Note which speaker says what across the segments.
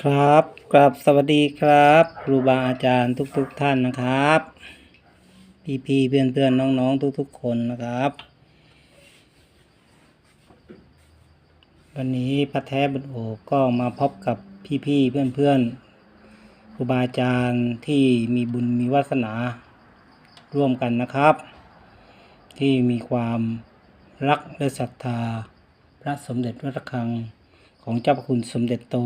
Speaker 1: ครับกราบสวัสดีครับครูบาอาจารย์ทุกๆทท่านนะครับ พี่พี่เพื่อนเพื่อนน้องๆทุก ๆ คนนะครับ วันนี้พระแท้บุญโอก็มาพบกับพี่พี่เพื่อนเพื่อนครูบาอาจารย์ที่มีบุญมีวาสนาร่วมกันนะครับ ที่มีความรักและศรัทธา พระสมเด็จพระระฆังของเจ้าพระคุณสมเด็จโต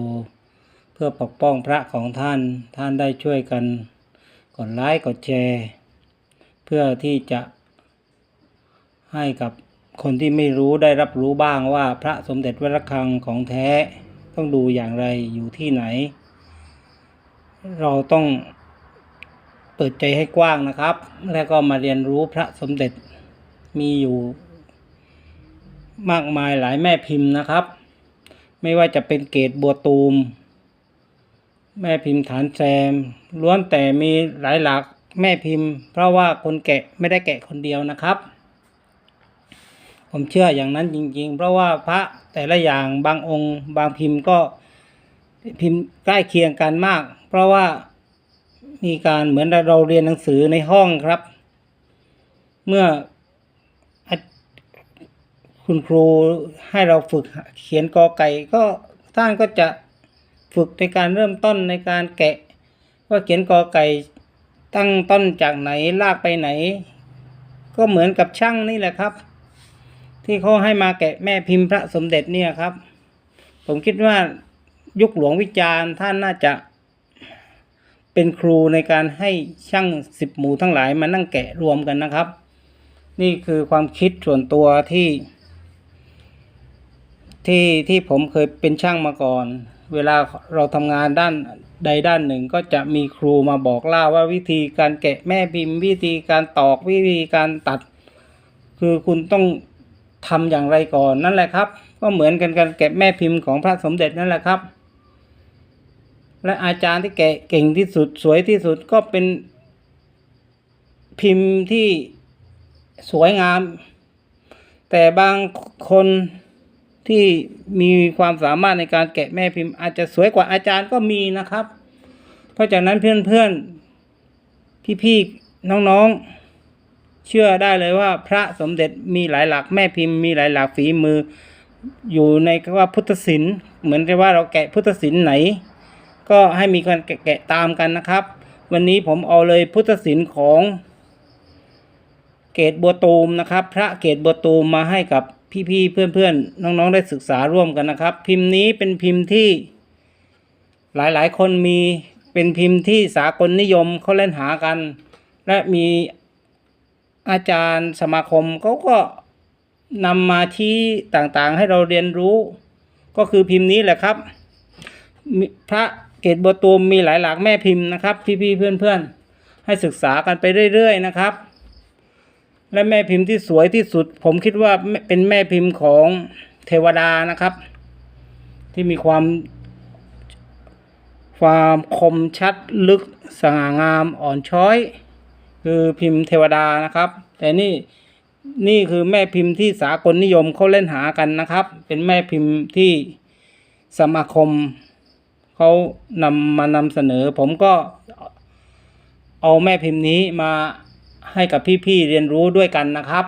Speaker 1: เพื่อปกป้องพระของท่านท่านได้ช่วยกันกดไลค์กดแชร์ เพื่อที่จะให้กับคนที่ไม่รู้ได้รับรู้บ้างว่าพระสมเด็จวัดระฆังของแท้ต้องดูอย่างไรอยู่ที่ไหน เราต้องเปิดใจให้กว้างนะครับ แล้วก็มาเรียนรู้พระสมเด็จมีอยู่มากมายหลายแม่พิมพ์นะครับ ไม่ว่าจะเป็นเกตบัวตูม แม่พิมพ์ฐานแซม ล้วนแต่มีหลายหลักแม่พิมพ์ เพราะว่าคนแกะไม่ได้แกะคนเดียวนะครับ ผมเชื่ออย่างนั้นจริง ๆ เพราะว่าพระแต่ละอย่างบางองค์ บางพิมพ์ก็พิมพ์ใกล้เคียงกันมาก เพราะว่ามีการเหมือนเราเรียนหนังสือในห้องครับ เมื่อคุณครูให้เราฝึกเขียนกอไก่ก็ท่านก็จะ ฝึกในการเริ่มต้นในการแกะ ว่าเขียนกอไก่ตั้งต้นจากไหนลากไปไหน ก็เหมือนกับช่างนี่แหละครับ ที่เขาให้มาแกะแม่พิมพ์พระสมเด็จเนี่ยครับ ผมคิดว่ายุคหลวงวิจารณ์ท่านน่าจะเป็นครูในการให้ช่างสิบหมู่ทั้งหลายมานั่งแกะรวมกันนะครับ นี่คือความคิดส่วนตัวที่ ที่ที่ผมเคยเป็นช่างมาก่อน เวลาเราทำงานด้านใดด้านหนึ่งก็จะมีครูมาบอกเล่าว่าวิธีการแกะแม่พิมพ์วิธีการตอกวิธีการตัด คือคุณต้องทำอย่างไรก่อนนั่นแหละครับ ก็เหมือนกันการแกะแม่พิมพ์ของพระสมเด็จนั่นแหละครับ และอาจารย์ที่แกะเก่งที่สุดสวยที่สุดก็เป็นพิมพ์ที่สวยงาม แต่บางคน ที่มีความสามารถในการแกะแม่พิมพ์ อาจจะสวยกว่าอาจารย์ก็มีนะครับ เพราะจากนั้นเพื่อนๆพี่ๆน้องๆ เชื่อได้เลยว่าพระสมเด็จมีหลายหลักแม่พิมพ์ มีหลายหลักฝีมือ อยู่ในว่าพุทธศิลป์เหมือนกับว่าเราแกะพุทธศิลป์ไหน ก็ให้มีการแกะตามกันนะครับ วันนี้ผมเอาเลยพุทธศิลป์ของเกตบัวตูมนะครับ พระเกตบัวตูมมาให้กับ พี่ๆเพื่อนๆน้องๆได้ศึกษาร่วมกันนะครับ พิมพ์นี้เป็นพิมพ์ที่หลายๆ คนมีเป็นพิมพ์ที่สากลนิยมเขาเล่นหากัน และมีอาจารย์สมาคมเขาก็นำมาที่ต่างๆ ให้เราเรียนรู้ ก็คือพิมพ์นี้แหละครับ พระเกตบัวตูมมีหลายหลักแม่พิมพ์นะครับ พี่ๆเพื่อนๆให้ศึกษากันไปเรื่อย ๆ นะครับ และแม่พิมพ์ที่สวยที่สุด ผมคิดว่าเป็นแม่พิมพ์ของเทวดานะครับ ที่มีความ ความคมชัดลึกสง่างามอ่อนช้อย คือพิมพ์เทวดานะครับ แต่นี่นี่คือแม่พิมพ์ที่สากลนิยมเขาเล่นหากันนะครับ เป็นแม่พิมพ์ที่สมาคมเขานำมานำเสนอ ผมก็เอาแม่พิมพ์นี้มา ให้กับพี่ๆเรียนรู้ด้วยกันนะครับ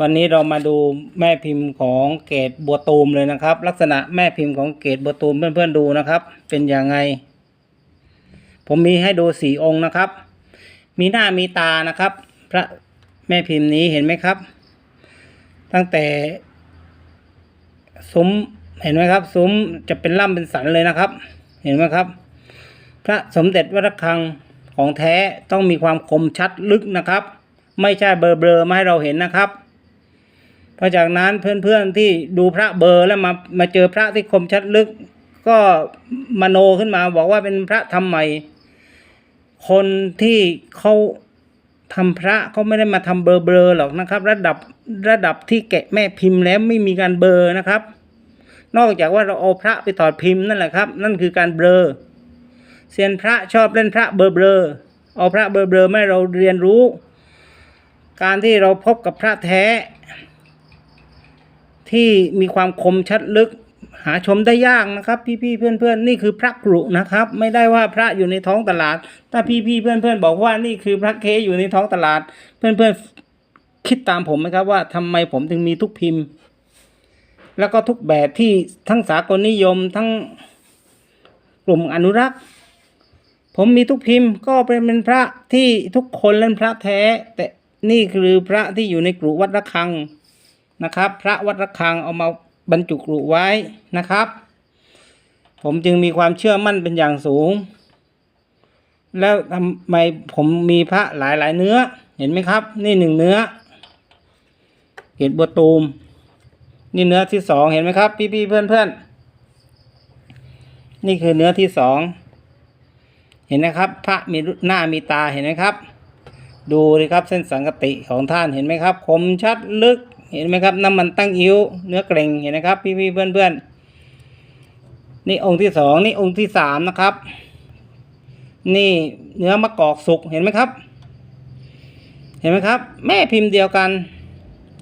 Speaker 1: วันนี้เรามาดูแม่พิมพ์ของเกตบัวตูมเลยนะครับ ลักษณะแม่พิมพ์ของเกตบัวตูมเพื่อนๆดูนะครับ เป็นอยังไง ผมมีให้ดูสี่องค์นะครับ มีหน้ามีตานะครับ พระแม่พิมพ์นี้เห็นไหมครับ ตั้งแต่ซุ้มเห็นไหมครับซุ้มจะเป็นล่ำเป็นสันเลยนะครับ เห็นไหมครับ พระสมเด็จวัดระฆัง ของแท้ต้องมีความคมชัดลึกนะครับ ไม่ใช่เบลอๆมาให้เราเห็นนะครับเพราะจากนั้นเพื่อนๆที่ดูพระเบอร์แล้วมามาเจอพระที่คมชัดลึก ก็มโนขึ้นมาบอกว่าเป็นพระทำใหม่ คนที่เขาทำพระเขาไม่ได้มาทำเบลอๆหรอกนะครับ ระดับระดับที่แกะแม่พิมพ์แล้วไม่มีการเบลอนะครับ นอกจากว่าเราเอาพระไปถอดพิมพ์นั่นแหละครับ นั่นคือการเบลอ เซียนพระชอบเล่นพระเบลอเบลอๆเอาพระเบลอเบลอๆไม่เราเรียนรู้ การที่เราพบกับพระแท้ ที่มีความคมชัดลึกหาชมได้ยากนะครับ พี่ๆเพื่อนๆนี่คือพระกรุนะครับ ไม่ได้ว่าพระอยู่ในท้องตลาด ถ้าพี่ๆเพื่อนๆบอกว่านี่คือพระเคอยู่ในท้องตลาด เพื่อนๆคิดตามผมไหมครับว่าทำไมผมถึงมีทุกพิมพ์ แล้วก็ทุกแบบที่ทั้งสากลนิยมทั้งกลุ่มอนุรักษ์ ผมมีทุกพิมพ์ก็เป็นเป็นพระที่ทุกคนเล่นพระแท้ แต่นี่คือพระที่อยู่ในกรุวัดระฆังนะครับ พระวัดระฆังเอามาบรรจุกรุไว้นะครับ ผมจึงมีความเชื่อมั่นเป็นอย่างสูง แล้วทำไมผมมีพระหลายหลายเนื้อเห็นไหมครับ นี่หนึ่งเนื้อเกตบัวตูม นี่เนื้อที่สองเห็นไหมครับ พี่พี่ๆเพื่อนเพื่อนๆนี่คือเนื้อที่สอง ห็นนะครับ พระมีหน้ามีตาเห็นไหมครับ ดูเลยครับเส้นสังกติของท่านเห็นไหมครับ คมชัดลึกเห็นไหมครับน้ำมันตั้งอิ้วเนื้อเกร็งเห็นไหมครับ พี่พเพื่อนเพื่อนๆนี่องค์ที่สองนี่องค์ที่สามนะครับ นี่เนื้อมะกอกสุกเห็นไหมครับ เห็นไหมครับ แม่พิมพ์เดียวกัน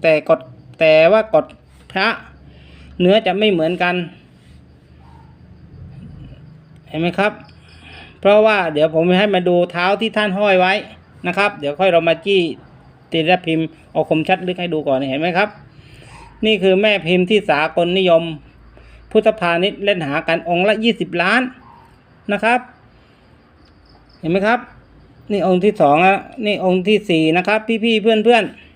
Speaker 1: แต่กดแต่ว่ากดพระเนื้อจะไม่เหมือนกัน เห็นไหมครับ เพราะว่าเดี๋ยวผมให้มาดูเท้าที่ท่านห้อยไว้นะครับ เดี๋ยวค่อยเรามาจี้ตีรพิมพ์เอาคมชัดลึกให้ดูก่อนเห็นไหมครับ นี่คือแม่พิมพ์ที่สากลนิยม พุทธพาณิชย์เล่นหากันองค์ละยี่สิบล้านนะครับ เห็นไหมครับ นี่องค์ที่สองอะนี่องค์ที่สี่นะครับ พี่ๆเพื่อนๆ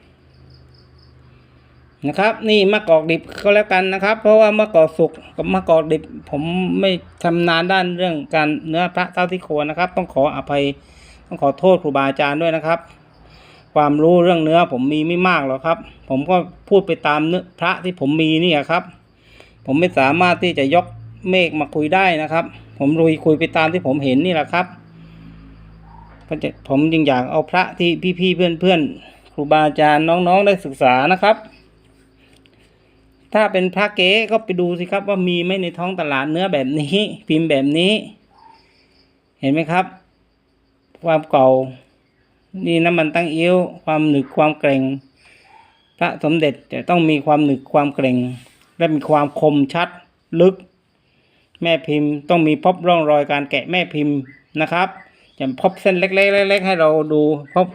Speaker 1: นะครับ นี่มะกอกดิบก็แล้วกันนะครับ เพราะว่ามะกอกสุกกับมะกอกดิบ ผมไม่ชำนาญด้านเรื่องการเนื้อพระเต้าที่โคนนะครับ ต้องขออภัยต้องขอโทษครูบาอาจารย์ด้วยนะครับ ความรู้เรื่องเนื้อผมมีไม่มากหรอกครับ ผมก็พูดไปตามเนื้อพระที่ผมมีนี่อะครับ ผมไม่สามารถที่จะยกเมฆมาคุยได้นะครับ ผมลุยคุยไปตามที่ผมเห็นนี่แหละครับผมจึงอยากเอาพระที่พี่ๆเพื่อนๆครูบาอาจารย์น้องๆได้ศึกษานะครับ ถ้าเป็นพระเก๊ก็ไปดูสิครับว่ามีไหมในท้องตลาดเนื้อแบบนี้ พิมพ์แบบนี้ เห็นไหมครับ ความเก่านี่น้ำมันตั้งเอี้ยว ความหนึกความเกร็งพระสมเด็จจะต้องมีความหนึกความเกร็ง และมีความคมชัดลึก แม่พิมพ์ต้องมีพบร่องรอยการแกะแม่พิมพ์นะครับ จะพบเส้นเล็กๆเล็กๆให้เราดูพบ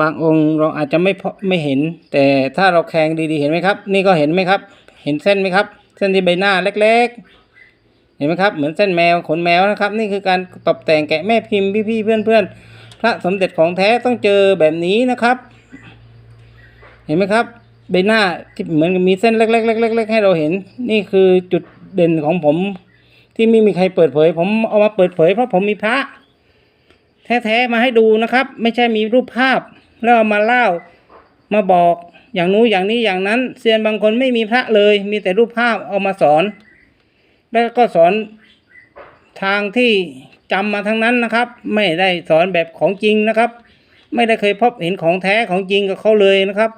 Speaker 1: บางองค์เราอาจจะไม่ไม่เห็น แต่ถ้าเราแคงดีๆเห็นไหมครับ นี่ก็เห็นไหมครับ เห็นเส้นไหมครับ เส้นที่ใบหน้าเล็กๆ เห็นไหมครับ เหมือนเส้นแมวขนแมวนะครับ นี่คือการตกแต่งแกะแม่พิมพ์พี่ๆเพื่อนๆพระสมเด็จของแท้ต้องเจอแบบนี้นะครับ เห็นไหมครับ ใบหน้าที่เหมือนมีเส้นเล็กๆๆๆๆให้เราเห็น นี่คือจุดเด่นของผม ที่ไม่มีใครเปิดเผย ผมเอามาเปิดเผยเพราะผมมีพระ แท้ๆมาให้ดูนะครับ ไม่ใช่มีรูปภาพ แล้วมาเล่ามาบอกอย่างนู้อย่างนี้อย่างนั้นเซียนบางคนไม่มีพระเลย มีแต่รูปภาพเอามาสอน แล้วก็สอนทางที่จำมาทั้งนั้นนะครับ ไม่ได้สอนแบบของจริงนะครับ ไม่ได้เคยพบเห็นของแท้ของจริงกับเขาเลยนะครับ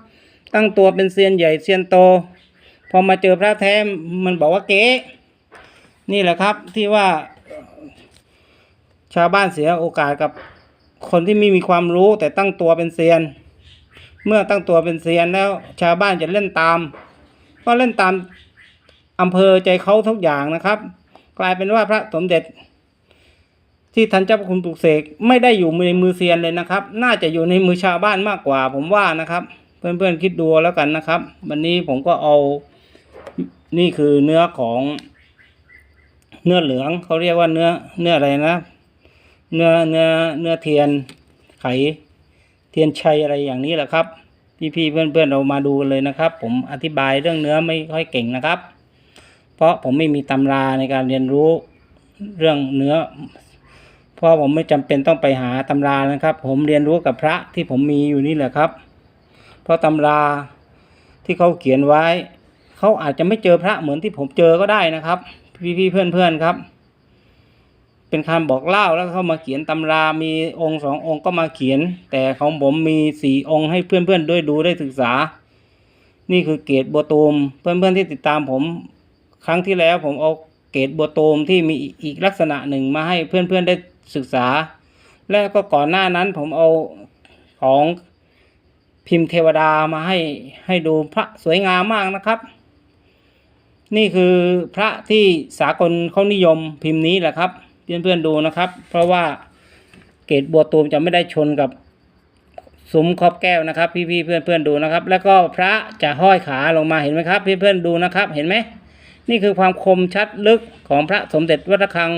Speaker 1: ตั้งตัวเป็นเซียนใหญ่เซียนโต พอมาเจอพระแท้มันบอกว่าเก๊นี่แหละครับที่ว่าชาวบ้านเสียโอกาสกับ คนที่ไม่มีความรู้แต่ตั้งตัวเป็นเซียน เมื่อตั้งตัวเป็นเซียนแล้ว ชาวบ้านจะเล่นตาม ก็เล่นตามอำเภอใจเขาทุกอย่างนะครับ กลายเป็นว่าพระสมเด็จ ที่ท่านเจ้าพระคุณปลุกเสกไม่ได้อยู่ในมือเซียนเลยนะครับ น่าจะอยู่ในมือชาวบ้านมากกว่า ผมว่านะครับ เพื่อนๆคิดดูแล้วกันนะครับ วันนี้ผมก็เอานี่คือเนื้อของเนื้อเหลืองเขาเรียกว่าเนื้อเนื้ออะไรนะ เนื้อเนื้อเนื้อเทียนไขเทียนชัยอะไรอย่างนี้แหละครับพี่ๆเพื่อนๆเรามาดูกันเลยนะครับ ผมอธิบายเรื่องเนื้อไม่ค่อยเก่งนะครับ เพราะผมไม่มีตำราในการเรียนรู้เรื่องเนื้อ เพราะผมไม่จำเป็นต้องไปหาตำรานะครับ ผมเรียนรู้กับพระที่ผมมีอยู่นี่แหละครับ เพราะตำราที่เขาเขียนไว้ เขาอาจจะไม่เจอพระเหมือนที่ผมเจอก็ได้นะครับ พี่ๆเพื่อนๆครับ เป็นคำบอกเล่าแล้วเขามาเขียนตำรา มีองค์สององค์ก็มาเขียน แต่ของผมมีสี่องค์ให้เพื่อนๆด้วยดูได้ศึกษา นี่คือเกตบัวตูม เพื่อนๆที่ติดตามผม ครั้งที่แล้วผมเอาเกตบัวตูมที่มีอีกลักษณะหนึ่งมาให้เพื่อนๆได้ศึกษา แล้วก็ก่อนหน้านั้นผมเอาของพิมพ์เทวดามาให้ให้ดูพระสวยงามมากนะครับ นี่คือพระที่สากลเขานิยมพิมพ์นี้แหละครับ เพื่อนๆดูนะครับ เพราะว่าเกตบัวตูมจะไม่ได้ชนกับซุ้มครอบแก้วนะครับ พี่ๆเพื่อนๆดูนะครับ แล้วก็พระจะห้อยขาลงมาเห็นไหมครับ เพื่อนๆดูนะครับ เห็นไหมนี่คือความคมชัดลึกของพระสมเด็จวัดระฆัง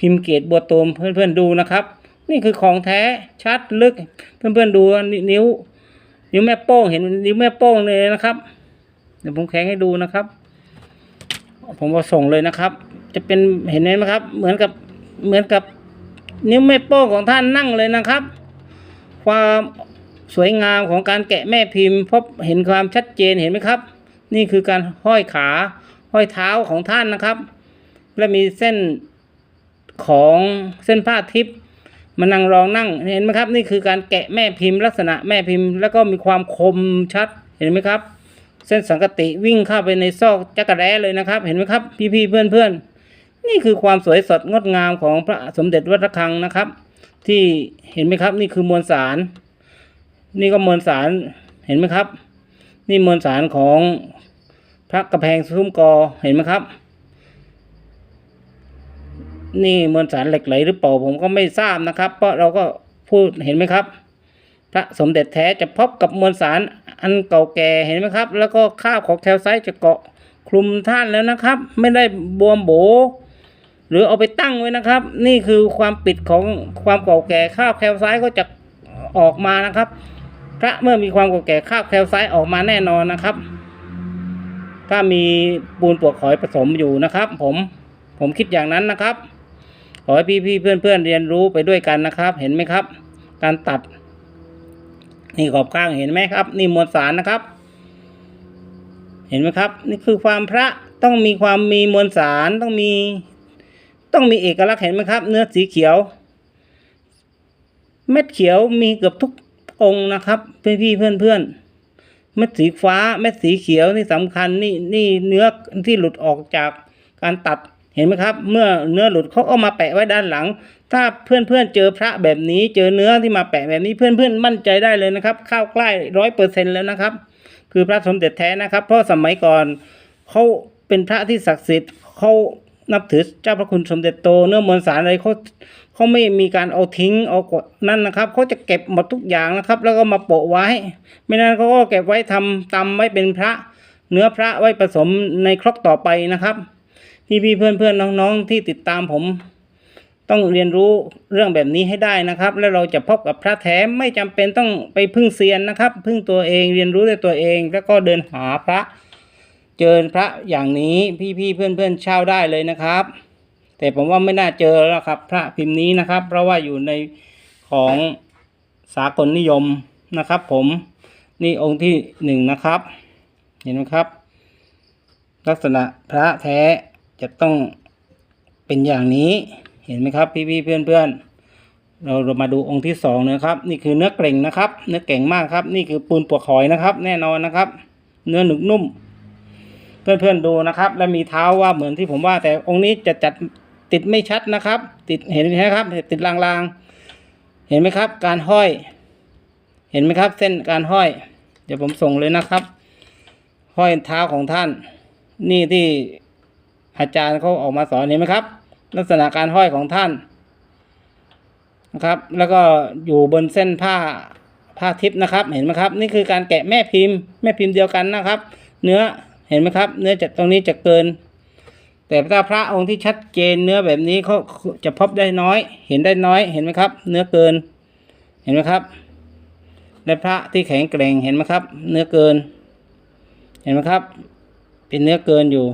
Speaker 1: พิมพ์เกตบัวตูมเพื่อนๆดูนะครับ นี่คือของแท้ชัดลึก เพื่อนๆดูนิ้ว นิ้วแม่โป้งเห็นนิ้วแม่โป้งเลยนะครับเดี๋ยวผมแข็งให้ดูนะครับ ผมว่าส่งเลยนะครับ จะเป็นเห็นไหมครับ เหมือนกับ เหมือนกับนิ้วแม่โป้งของท่านนั่งเลยนะครับ ความสวยงามของการแกะแม่พิมพ์พบเห็นความชัดเจนเห็นไหมครับ นี่คือการห้อยขาห้อยเท้าของท่านนะครับ และมีเส้นของเส้นผ้าทิพย์มานั่งรองนั่งเห็นไหมครับ นี่คือการแกะแม่พิมพ์ ลักษณะแม่พิมพ์ แล้วก็มีความคมชัดเห็นไหมครับ เส้นสังกติวิ่งเข้าไปในซอกจักรแร้เลยนะครับ เห็นไหมครับ พี่ๆเพื่อนๆ นี่คือความสวยสดงดงามของพระสมเด็จวัดระฆังนะครับ ที่เห็นไหมครับ นี่คือมวลสาร นี่ก็มวลสารเห็นไหมครับ นี่มวลสารของพระกระแพงซุ้มกอเห็นไหมครับ นี่มวลสารเหล็กไหลหรือเปล่าผมก็ไม่ทราบนะครับ เพราะเราก็พูดเห็นไหมครับพระสมเด็จแท้จะพบกับมวลสารอันเก่าแก่เห็นไหมครับ แล้วก็คราบของแคลไซต์จะเกาะคลุมท่านแล้วนะครับ ไม่ได้บวมโบ หรือเอาไปตั้งไว้นะครับ นี่คือความปิดของความเก่าแก่คราบแคลไซต์ก็จะออกมานะครับ พระเมื่อมีความเก่าแก่คราบแคลไซต์ออกมาแน่นอนนะครับ ถ้ามีปูนปวกหอยผสมอยู่นะครับ ผมผมคิดอย่างนั้นนะครับขอให้พี่ๆเพื่อนๆเรียนรู้ไปด้วยกันนะครับ เห็นไหมครับ การตัด นี่ขอบข้างเห็นไหมครับ นี่มวลสารนะครับ เห็นไหมครับ นี่คือความพระต้องมีความมีมวลสารต้องมี ต้องมีเอกลักษณ์เห็นไหมครับ เนื้อสีเขียว เม็ดเขียวมีเกือบทุกองค์นะครับเพื่อนพี่เพื่อนเพื่อนๆเม็ดสีฟ้าเม็ดสีเขียวนี่สำคัญนี่นี่เนื้อที่หลุดออกจากการตัดเห็นไหมครับ เมื่อเนื้อหลุดเขาเอามาแปะไว้ด้านหลัง ถ้าเพื่อนเพื่อนๆเจอพระแบบนี้ เจอเนื้อที่มาแปะแบบนี้เพื่อนเพื่อนๆมั่นใจได้เลยนะครับ เข้าใกล้ร้อยเปอร์เซ็นแล้วนะครับ คือพระสมเด็จแท้นะครับ เพราะสมัยก่อนเขาเป็นพระที่ศักดิ์สิทธิ์เขา นับถือเจ้าพระคุณสมเด็จโตเนื้อมวลสารอะไรเขาเขาไม่มีการเอาทิ้งเอากดนั่นนะครับเขาจะเก็บหมดทุกอย่างนะครับ แล้วก็มาโปะไว้ ไม่นั้นเขาก็เก็บไว้ทำตำไว้เป็นพระ เนื้อพระไว้ผสมในครกต่อไปนะครับพี่พี่เพื่อนเพื่อนๆน้องๆ ที่ติดตามผม ต้องเรียนรู้เรื่องแบบนี้ให้ได้นะครับ แล้วเราจะพบกับพระแท้ไม่จำเป็นต้องไปพึ่งเซียนนะครับ พึ่งตัวเองเรียนรู้ด้วยตัวเองแล้วก็เดินหาพระ เจอพระอย่างนี้พี่ๆเพื่อนๆเช่าได้เลยนะครับ แต่ผมว่าไม่น่าเจอแล้วครับ พระพิมพ์นี้นะครับ เพราะว่าอยู่ในของสากลนิยมนะครับ ผมนี่องค์ที่หนึ่งนะครับ เห็นไหมครับ ลักษณะพระแท้จะต้องเป็นอย่างนี้เห็นไหมครับ พี่ๆเพื่อนๆเราเรามาดูองค์ที่สองนะครับ นี่คือเนื้อเกร็งนะครับ เนื้อเก่งมากครับ นี่คือปูนปวกหอยนะครับ แน่นอนนะครับ เนื้อหนึกนุ่ม เพื่อนๆดูนะครับ และมีเท้าว่าเหมือนที่ผมว่า แต่องค์นี้จะจัดติดไม่ชัดนะครับ ติดเห็นไหมครับติดลางๆ เห็นไหมครับ การห้อย เห็นไหมครับ เส้นการห้อย เดี๋ยวผมส่งเลยนะครับ ห้อยเท้าของท่าน นี่ที่อาจารย์เขาออกมาสอนเห็นไหมครับ ลักษณะการห้อยของท่านนะครับ แล้วก็อยู่บนเส้นผ้าผ้าทิพย์นะครับ เห็นไหมครับ นี่คือการแกะแม่พิมพ์ แม่พิมพ์เดียวกันนะครับ เนื้อ เห็นไหมครับ เนื้อจะตรงนี้จะเกิน แต่ถ้าพระองค์ที่ชัดเจนเนื้อแบบนี้เขาจะพบได้น้อย เห็นได้น้อยเห็นไหมครับ เนื้อเกิน เห็นไหมครับ และพระที่แข็งแกร่งเห็นไหมครับ เนื้อเกิน เห็นไหมครับ เป็นเนื้อเกินอยู่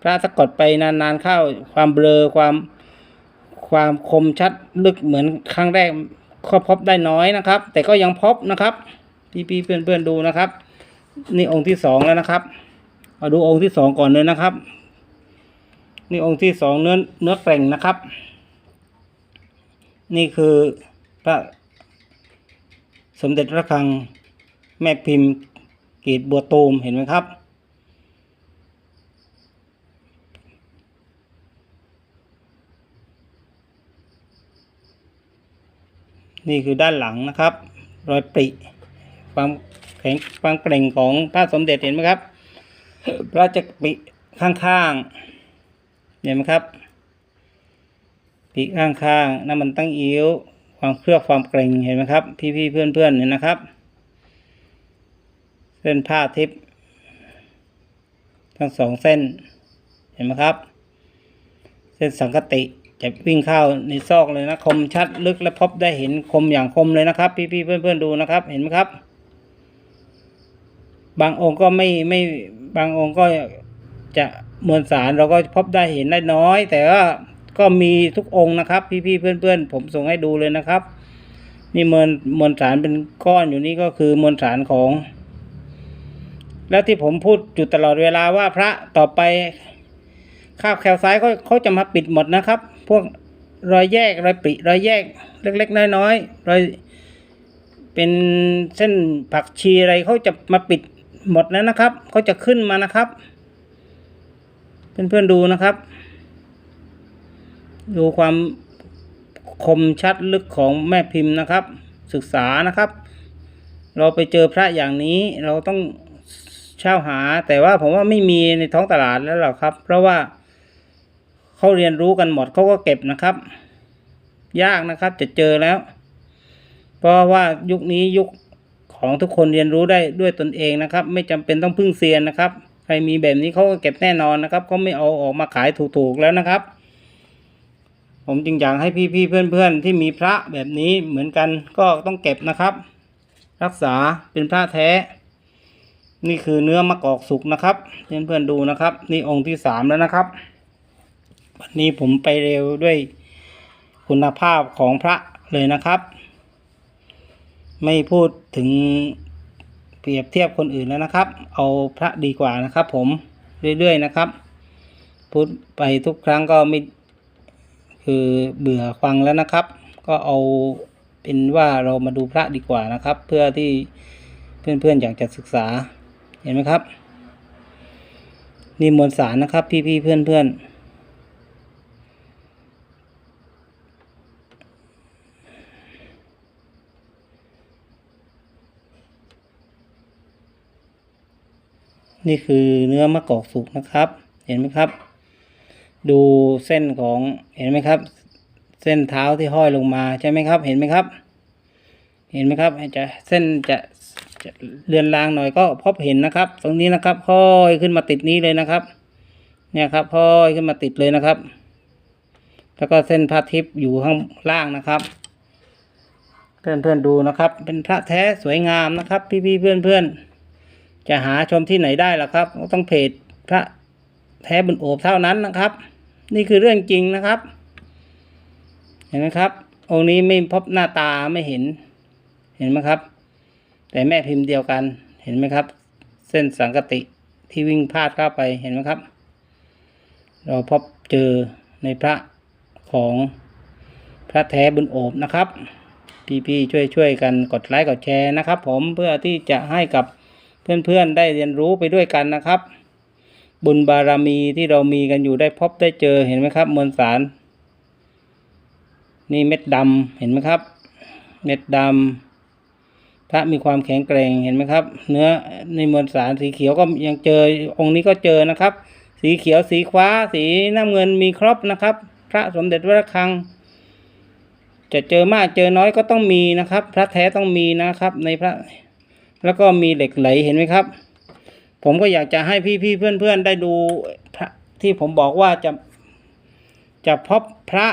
Speaker 1: พระสะกดไปนานๆเข้าความเบลอความความคมชัดลึกเหมือนครั้งแรกก็พบได้น้อยนะครับ แต่ก็ยังพบนะครับพี่ๆเพื่อนๆดูนะครับ นี่องค์ที่สองแล้วนะครับ มาดูองค์ที่สองก่อนเลยนะครับ นี่องค์ที่สองเนื้อเนื้อแกร่งนะครับ นี่คือพระสมเด็จพระคังแม่พิมพ์กีดบัวตูมเห็นไหมครับ นี่คือด้านหลังนะครับ รอยปริความแข็งความเกร่งของพระสมเด็จเห็นไหมครับ พระจะปริข้างๆเห็นไหมครับ ปีกข้างๆน้ำมันตั้งอิ้วความเคลือบความเกร็งเห็นไหมครับ พี่ๆเพื่อนๆเห็นนะครับเส้นผ้าทิพย์ทั้งสองเส้น เห็นไหมครับ เส้นสังกติจะวิ่งเข้าในซอกเลยนะ คมชัดลึกและพบได้เห็นคมอย่างคมเลยนะครับ พี่ๆเพื่อนๆดูนะครับ เห็นไหมครับ บางองค์ก็ไม่ไม่ บางองค์ก็จะมวลสารเราก็พบได้เห็นได้น้อย แต่ว่าก็มีทุกองค์นะครับ พี่ๆเพื่อนๆ ผมส่งให้ดูเลยนะครับ นี่มวลมวลสารเป็นก้อนอยู่นี่ก็คือมวลสารของ แล้วที่ผมพูดอยู่ตลอดเวลาว่าพระต่อไปคาบแคลซ้ายเขาเขาจะมาปิดหมดนะครับ พวกรอยแยกรอยปริรอยแยกเล็ก ๆ น้อยๆรอยเป็นเส้นผักชีอะไรเขาจะมาปิด หมดแล้วนะครับเขาจะขึ้นมานะครับ เพื่อนๆดูนะครับ ดูความคมชัดลึกของแม่พิมพ์นะครับ ศึกษานะครับ เราไปเจอพระอย่างนี้เราต้องเช่าหา แต่ว่าผมว่าไม่มีในท้องตลาดแล้วหรอกครับ เพราะว่าเขาเรียนรู้กันหมดเขาก็เก็บนะครับ ยากนะครับจะเจอแล้ว เพราะว่ายุคนี้ยุค ของทุกคนเรียนรู้ได้ด้วยตนเองนะครับ ไม่จำเป็นต้องพึ่งเซียนนะครับ ใครมีแบบนี้เขาก็เก็บแน่นอนนะครับเขาไม่เอาออกมาขายถูกๆแล้วนะครับ ผมจึงอยากให้พี่ๆเพื่อนๆ ที่มีพระแบบนี้เหมือนกันก็ต้องเก็บนะครับ รักษาเป็นพระแท้ นี่คือเนื้อมะกอกสุกนะครับเพื่อนๆดูนะครับ นี่องค์ที่สามแล้วนะครับ วันนี้ผมไปเร็วด้วยคุณภาพของพระเลยนะครับ ไม่พูดถึงเปรียบเทียบคนอื่นแล้วนะครับ เอาพระดีกว่านะครับ ผมเรื่อยๆนะครับ พูดไปทุกครั้งก็ไม่คือเบื่อฟังแล้วนะครับ ก็เอาเป็นว่าเรามาดูพระดีกว่านะครับ เพื่อที่เพื่อนๆอยากจะศึกษาเห็นไหมครับ นี่มวลสารนะครับ พี่ๆเพื่อนๆ นี่คือเนื้อมะกอกสุกนะครับ เห็นไหมครับ ดูเส้นของเห็นไหมครับ เส้นเท้าที่ห้อยลงมาใช่ไหมครับ เห็นไหมครับ เห็นไหมครับจะเส้นจะจะเลือนลางหน่อยก็พบเห็นนะครับ ตรงนี้นะครับห้อยขึ้นมาติดนี้เลยนะครับ เนี่ยครับห้อยขึ้นมาติดเลยนะครับ แล้วก็เส้นพระทิพย์อยู่ข้างล่างนะครับเพื่อนเพื่อนๆดูนะครับ เป็นพระแท้สวยงามนะครับ พี่พี่ๆเพื่อนเพื่อนๆ จะหาชมที่ไหนได้ล่ะครับก็ต้องเพจพระแท้บนโอบเท่านั้นนะครับ นี่คือเรื่องจริงนะครับ เห็นไหมครับ องค์นี้ไม่พบหน้าตาไม่เห็น เห็นไหมครับ แต่แม่พิมพ์เดียวกัน เห็นไหมครับ เส้นสังกติที่วิ่งพาดเข้าไปเห็นไหมครับ เราพบเจอในพระของพระแท้บนโอบนะครับ พี่ๆช่วยๆกันกดไลค์กดแชร์นะครับ ผมเพื่อที่จะให้กับ เพื่อนๆได้เรียนรู้ไปด้วยกันนะครับ บุญบารมีที่เรามีกันอยู่ได้พบได้เจอเห็นไหมครับ มวลสาร นี่เม็ดดำเห็นไหมครับ เม็ดดำพระมีความแข็งแกร่งเห็นไหมครับ เนื้อในมวลสารสีเขียวก็ยังเจอองค์นี้ก็เจอนะครับ สีเขียวสีฟ้า สีน้ำเงินมีครบนะครับ พระสมเด็จวัดระฆังจะเจอมากเจอน้อยก็ต้องมีนะครับ พระแท้ต้องมีนะครับ ในพระ แล้วก็มีเหล็กไหลเห็นไหมครับ ผมก็อยากจะให้พี่ๆเพื่อนๆได้ดูพระที่ผมบอกว่าจะจะพบพระ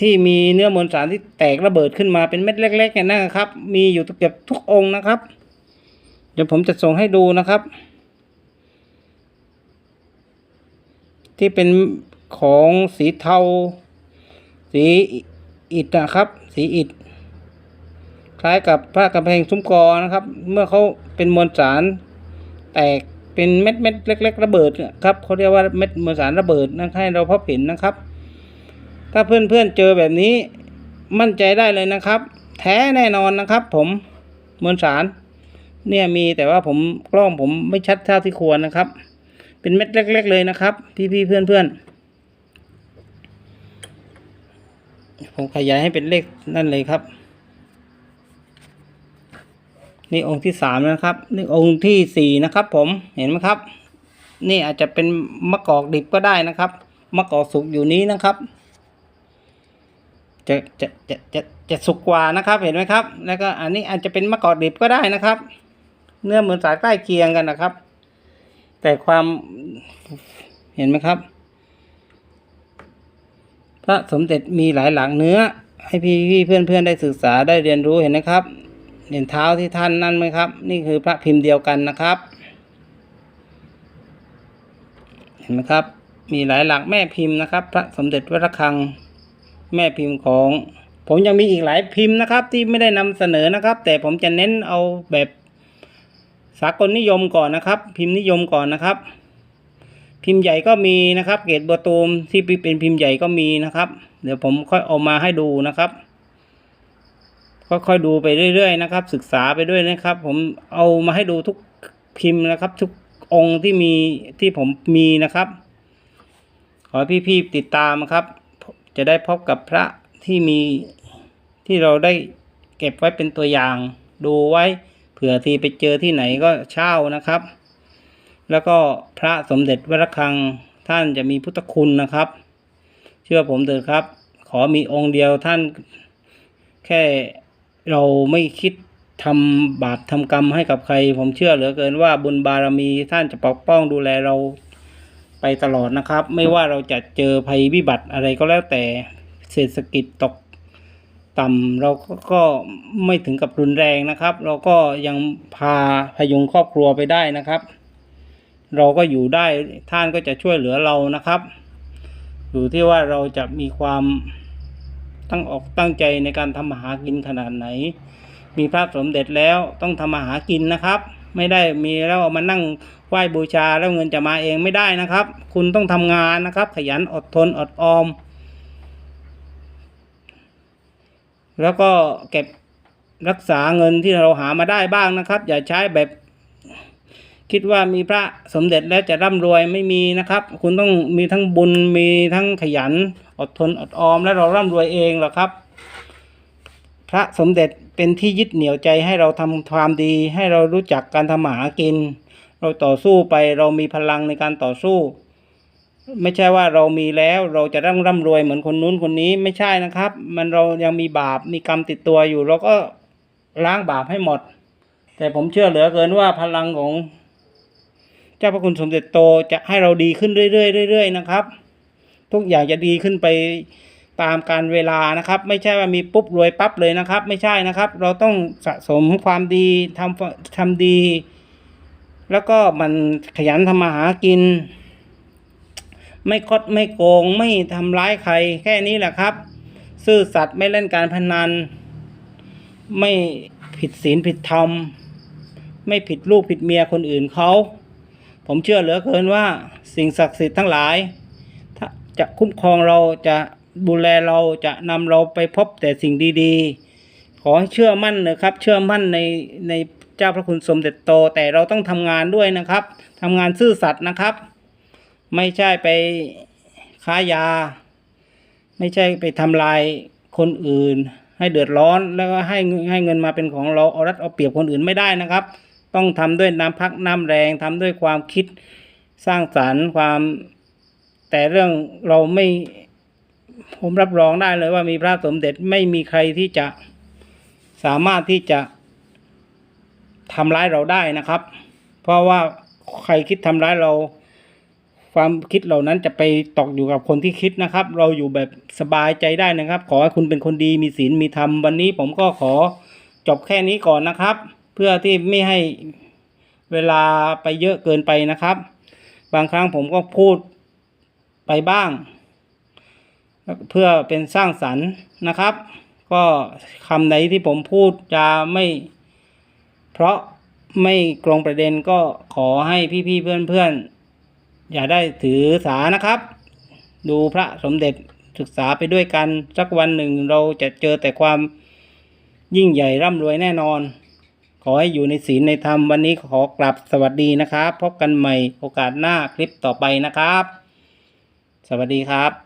Speaker 1: ที่มีเนื้อมวลสารที่แตกระเบิดขึ้นมาเป็นเม็ดเล็กๆเนี่ยนะครับ มีอยู่เกือบทุกองค์นะครับ เดี๋ยวผมจะส่งให้ดูนะครับ ที่เป็นของสีเทา สีอิฐนะครับ สีอิฐ คล้ายกับพระกำแพงซุ้มกอนะครับ เมื่อเขาเป็นมวลสารแตกเป็นเม็ดเม็ดเล็ก ๆ ระเบิดครับเขาเรียกว่าเม็ดมวลสารระเบิดนะให้เราพบเห็นนะครับ ถ้าเพื่อนๆเจอแบบนี้มั่นใจได้เลยนะครับ แท้แน่นอนนะครับ ผมมวลสาร เนี่ยมีแต่ว่าผมกล้องผมไม่ชัดเท่าที่ควรนะครับ เป็นเม็ดเล็ก ๆ เลยนะครับ พี่ๆเพื่อนๆผมขยายให้เป็นเลขนั่นเลยครับ นี่องค์ที่สามนะครับ นี่องค์ที่สี่นะครับ ผมเห็นไหมครับ นี่อาจจะเป็นมะกอกดิบก็ได้นะครับมะกอกสุกอยู่นี้นะครับ จะจะจะจะจะสุกกว่านะครับ เห็นไหมครับ แล้วก็อันนี้อาจจะเป็นมะกอกดิบก็ได้นะครับ เนื้อเหมือนสายใกล้เคียงกันนะครับ แต่ความเห็นไหมครับพระสมเด็จมีหลายหลังเนื้อ ให้พี่พี่เพื่อนเพื่อนๆได้ศึกษาได้เรียนรู้เห็นนะครับ เห็นเท้าที่ท่านนั่นไหมครับ นี่คือพระพิมพ์เดียวกันนะครับ เห็นไหมครับ มีหลายหลักแม่พิมพ์นะครับ พระสมเด็จวัดระฆังแม่พิมพ์ของ ผมยังมีอีกหลายพิมพ์นะครับ ที่ไม่ได้นำเสนอนะครับ แต่ผมจะเน้นเอาแบบสากลนิยมก่อนนะครับ พิมพ์นิยมก่อนนะครับ พิมพ์ใหญ่ก็มีนะครับ เกรดบัวตูมที่เป็นพิมพ์ใหญ่ก็มีนะครับ เดี๋ยวผมค่อยเอามาให้ดูนะครับ ค่อยๆดูไปเรื่อยๆนะครับ ศึกษาไปด้วยนะครับ ผมเอามาให้ดูทุกพิมพ์นะครับ ทุกองค์ที่มีที่ผมมีนะครับ ขอพี่ๆติดตามครับ จะได้พบกับพระที่มีที่เราได้เก็บไว้เป็นตัวอย่าง ดูไว้เผื่อทีไปเจอที่ไหนก็เช่านะครับ แล้วก็พระสมเด็จวัดระฆังท่านจะมีพุทธคุณนะครับ เชื่อผมเถิดครับ ขอมีองค์เดียวท่านแค่ เราไม่คิดทำบาปทำกรรมให้กับใคร ผมเชื่อเหลือเกินว่าบุญบารมีท่านจะปกป้องดูแลเราไปตลอดนะครับ ไม่ว่าเราจะเจอภัยวิบัติอะไรก็แล้วแต่เศรษฐกิจตกต่ำเราก็ก็ไม่ถึงกับรุนแรงนะครับ เราก็ยังพาพยุงครอบครัวไปได้นะครับ เราก็อยู่ได้ท่านก็จะช่วยเหลือเรานะครับ อยู่ที่ว่าเราจะมีความ ตั้งอกตั้งใจในการทำมาหากินขนาดไหน มีพระสมเด็จแล้วต้องทำมาหากินนะครับ ไม่ได้มีแล้วเอามานั่งไหว้บูชาแล้วเงินจะมาเองไม่ได้นะครับ คุณต้องทำงานนะครับ ขยันอดทนอดออม แล้วก็เก็บรักษาเงินที่เราหามาได้บ้างนะครับ อย่าใช้แบบคิดว่ามีพระสมเด็จแล้วจะร่ำรวยไม่มีนะครับ คุณต้องมีทั้งบุญมีทั้งขยัน อดทนอดออมและเราร่ำรวยเองหรอครับ พระสมเด็จเป็นที่ยึดเหนี่ยวใจให้เราทำความดี ให้เรารู้จักการทำมาหากิน เราต่อสู้ไปเรามีพลังในการต่อสู้ ไม่ใช่ว่าเรามีแล้วเราจะร่ำร่ำรวยเหมือนคนนู้นคนนี้ไม่ใช่นะครับ มันเรายังมีบาปมีกรรมติดตัวอยู่ เราก็ล้างบาปให้หมด แต่ผมเชื่อเหลือเกินว่าพลังของ เจ้าพระคุณสมเด็จโตจะให้เราดีขึ้นเรื่อยๆเรื่อยๆนะครับ ทุกอย่างจะดีขึ้นไปตามการเวลานะครับ ไม่ใช่ว่ามีปุ๊บรวยปั๊บเลยนะครับ ไม่ใช่นะครับ เราต้องสะสมความดีทำทำดี แล้วก็มันขยันทำมาหากิน ไม่คดไม่โกง ไม่ทำร้ายใคร แค่นี้แหละครับ ซื่อสัตย์ไม่เล่นการพนัน ไม่ผิดศีลผิดธรรม ไม่ผิดลูกผิดเมียคนอื่นเขา ผมเชื่อเหลือเกินว่าสิ่งศักดิ์สิทธิ์ทั้งหลาย จะคุ้มครองเราจะดูแลเราจะนำเราไปพบแต่สิ่งดีๆ ขอให้เชื่อมั่นนะครับ เชื่อมั่นในในเจ้าพระคุณสมเด็จโต แต่เราต้องทำงานด้วยนะครับทำงานซื่อสัตย์นะครับ ไม่ใช่ไปค้ายา ไม่ใช่ไปทำลายคนอื่น ให้เดือดร้อนแล้วก็ให้ให้เงินมาเป็นของเราเอารัดเอาเปรียบคนอื่นไม่ได้นะครับ ต้องทำด้วยน้ำพักน้ำแรงทำด้วยความคิดสร้างสรรค์ความ แต่เรื่องเราไม่ผมรับรองได้เลยว่ามีพระสมเด็จไม่มีใครที่จะสามารถที่จะทำร้ายเราได้นะครับ เพราะว่าใครคิดทำร้ายเรา ความคิดเหล่านั้นจะไปตกอยู่กับคนที่คิดนะครับ เราอยู่แบบสบายใจได้นะครับ ขอให้คุณเป็นคนดีมีศีลมีธรรมวันนี้ผมก็ขอจบแค่นี้ก่อนนะครับ เพื่อที่ไม่ให้เวลาไปเยอะเกินไปนะครับ บางครั้งผมก็พูด ไปบ้าง เพื่อเป็นสร้างสรรค์นะครับ ก็คำไหนที่ผมพูดจะไม่ เพราะไม่ตรงประเด็นก็ขอให้พี่ๆเพื่อนๆ อย่าได้ถือสานะครับ ดูพระสมเด็จศึกษาไปด้วยกัน สักวันหนึ่งเราจะเจอแต่ความยิ่งใหญ่ร่ำรวยแน่นอน ขอให้อยู่ในศีลในธรรมวันนี้ขอกลับสวัสดีนะครับ พบกันใหม่โอกาสหน้าคลิปต่อไปนะครับ วัสดีครับ